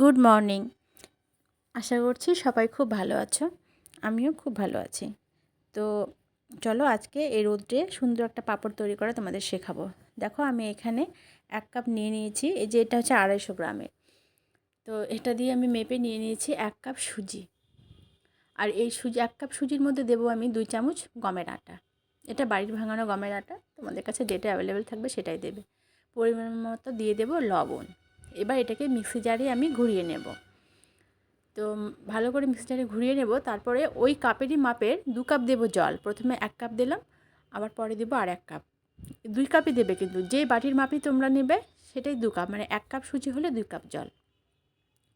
Good morning আশা করছি সবাই খুব ভালো আছো। আমিও খুব ভালো আছি। তো চলো আজকে এই রোদ্রে সুন্দর একটা পাঁপড় তৈরি করা তোমাদের শেখাবো। দেখো আমি এখানে এক কাপ নিয়ে নিয়েছি, এই যে এটা হচ্ছে আড়াইশো গ্রামের। তো এটা দিয়ে আমি মেপে নিয়ে নিয়েছি এক কাপ সুজি। আর এই সুজি, এক কাপ সুজির মধ্যে দেবো আমি দুই চামচ গমের আটা। এটা বাড়ির ভাঙানো গমের আটা, তোমাদের কাছে যেটা অ্যাভেলেবেল থাকবে সেটাই দেবে। পরিমাণ মতো দিয়ে দেবো লবণ। এবার এটাকে মিক্সি জারে আমি ঘুরিয়ে নেব। তো ভালো করে মিক্সি জারে ঘুরিয়ে নেব, তারপরে ওই কাপেরই মাপের দু কাপ দেবো জল। প্রথমে এক কাপ দিলাম, আবার পরে দেবো আর এক কাপ। দুই কাপই দেবে কিন্তু, যে বাটির মাপই তোমরা নেবে সেটাই দু কাপ মানে এক কাপ সুজি হলে দুই কাপ জল।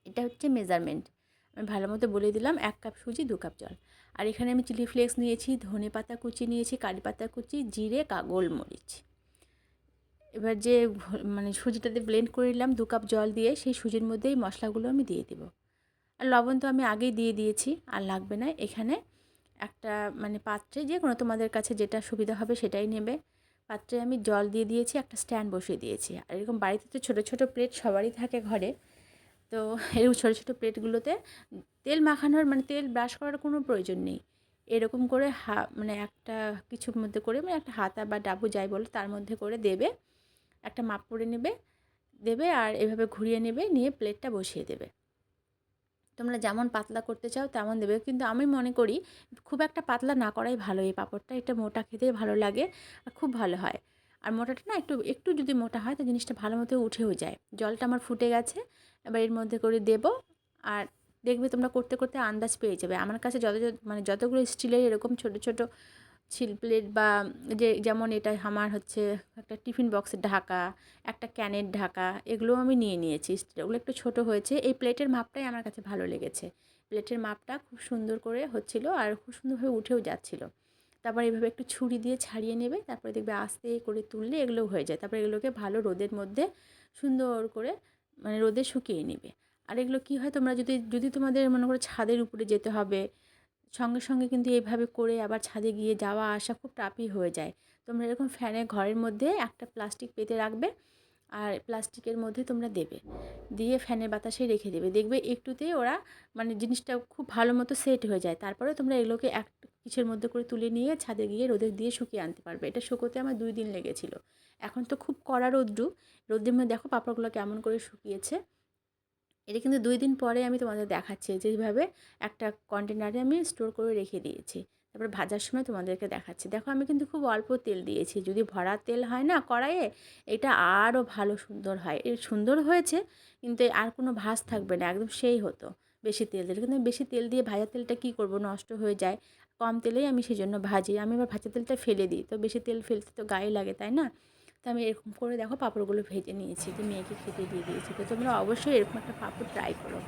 এটা হচ্ছে মেজারমেন্ট। আমি ভালো মতো বলে দিলাম, এক কাপ সুজি, দু কাপ জল। আর এখানে আমি চিলি ফ্লেক্স নিয়েছি ধনে পাতা কুচি নিয়েছি কারি পাতা কুচি, জিরে গোলমরিচ। এবার যে মানে সুজিটাতে ব্লেন্ড করে নিলাম দু কাপ জল দিয়ে, সেই সুজির মধ্যেই মশলাগুলো আমি দিয়ে দেবো। আর লবণ তো আমি আগেই দিয়ে দিয়েছি, আর লাগবে না। এখানে একটা মানে পাত্রে যে কোনো তোমাদের কাছে যেটা সুবিধা হবে সেটাই নেবে। পাত্রে আমি জল দিয়ে দিয়েছি, একটা স্ট্যান্ড বসিয়ে দিয়েছি। আর এরকম বাড়িতে তো ছোটো ছোটো প্লেট সবারই থাকে ঘরে। তো এরকম ছোটো ছোটো প্লেটগুলোতে তেল মাখানোর মানে তেল ব্রাশ করার কোনো প্রয়োজন নেই। এরকম করে হা মানে একটা কিছুর মধ্যে করে মানে একটা হাতা বা ডাবু যাই বলো, তার মধ্যে করে দেবে। একটা মাপ করে নেবে, দেবে আর এভাবে ঘুরিয়ে নেবে, নিয়ে প্লেটটা বসিয়ে দেবে। তোমরা যেমন পাতলা করতে চাও তেমন দেবে। কিন্তু আমি মনে করি খুব একটা পাতলা না করাই ভালো এই পাঁপড়টা। এটা মোটা খেতেই ভালো লাগে আর খুব ভালো হয়। আর মোটাটা না একটু একটু যদি মোটা হয় তো জিনিসটা ভালো মতো উঠেও যায়। জলটা আমার ফুটে গেছে, এবার এর মধ্যে করে দেব। আর দেখবে তোমরা করতে করতে আন্দাজ পেয়ে যাবে। আমার কাছে যত মানে যতগুলো স্টিলের এরকম ছোট ছোট প্লেট বা যে যেমন এটা আমার হচ্ছে একটা টিফিন বক্সের ঢাকা, একটা ক্যানের ঢাকা, এগুলো আমি নিয়ে নিয়েছি। ওগুলো একটু ছোট হয়েছে। এই প্লেটের মাপটাই আমার কাছে ভালো লেগেছে। প্লেটের মাপটা খুব সুন্দর করে হচ্ছিল আর খুব সুন্দরভাবে উঠেও যাচ্ছিল। তারপর এইভাবে একটু ছুরি দিয়ে ছাড়িয়ে নেবে, তারপরে দেখবে আস্তে করে তুললে এগুলো হয়ে যায়। তারপরে এগুলোকে ভালো রোদের মধ্যে সুন্দর করে মানে রোদে শুকিয়ে নেবে। আর এগুলো কী হয় তোমরা যদি যদি তোমাদের মনে করো ছাদের উপরে যেতে হবে সঙ্গে সঙ্গে কিন্তু এইভাবে করে আবার ছাদে গিয়ে যাওয়া আসা খুব টাফই হয়ে যায়। তোমরা এরকম ফ্যানে ঘরের মধ্যে একটা প্লাস্টিক পেতে রাখবে আর প্লাস্টিকের মধ্যে তোমরা দেবে। দিয়ে ফ্যানের বাতাসে রেখে দেবে। দেখবে একটুতেই ওরা মানে জিনিসটা খুব ভালো মতো সেট হয়ে যায়। তারপরে তোমরা এগুলোকে এক কিছুর মধ্যে করে তুলে নিয়ে ছাদে গিয়ে রোদে দিয়ে শুকিয়ে আনতে পারবে। এটা শুকোতে আমার দুই দিন লেগেছিল। এখন তো খুব কড়া রোদ্রু। রোদ্রের মধ্যে দেখো পাপড়গুলো কেমন করে শুকিয়েছে। এটা কিন্তু দুই দিন পরে আমি তোমাদের দেখাচ্ছি যেভাবে একটা কন্টেনারে আমি স্টোর করে রেখে দিয়েছি। তারপরে ভাজার সময় তোমাদেরকে দেখাচ্ছি। দেখো আমি কিন্তু খুব অল্প তেল দিয়েছি। যদি ভরা তেল হয় না কড়াইয়ে, এটা আরও ভালো সুন্দর হয়। এর সুন্দর হয়েছে, কিন্তু আর কোনো ভাজ থাকবে না, একদম সেই হতো বেশি তেল দিলে। কিন্তু বেশি তেল দিয়ে ভাজা তেলটা কী করব? নষ্ট হয়ে যায়। কম তেলেই আমি সেই জন্য ভাজি। আমি আবার ভাজা তেলটা ফেলে দিই। তো বেশি তেল ফেলতে তো গায়ে লাগে, তাই না? আমি এরকম করে দেখো পাঁপড়গুলো ভেজে নিয়েছি। তো মেয়েকে খেতে দিয়ে দিয়েছি। তো তোমরা অবশ্যই এরকম একটা পাঁপড় ট্রাই করো।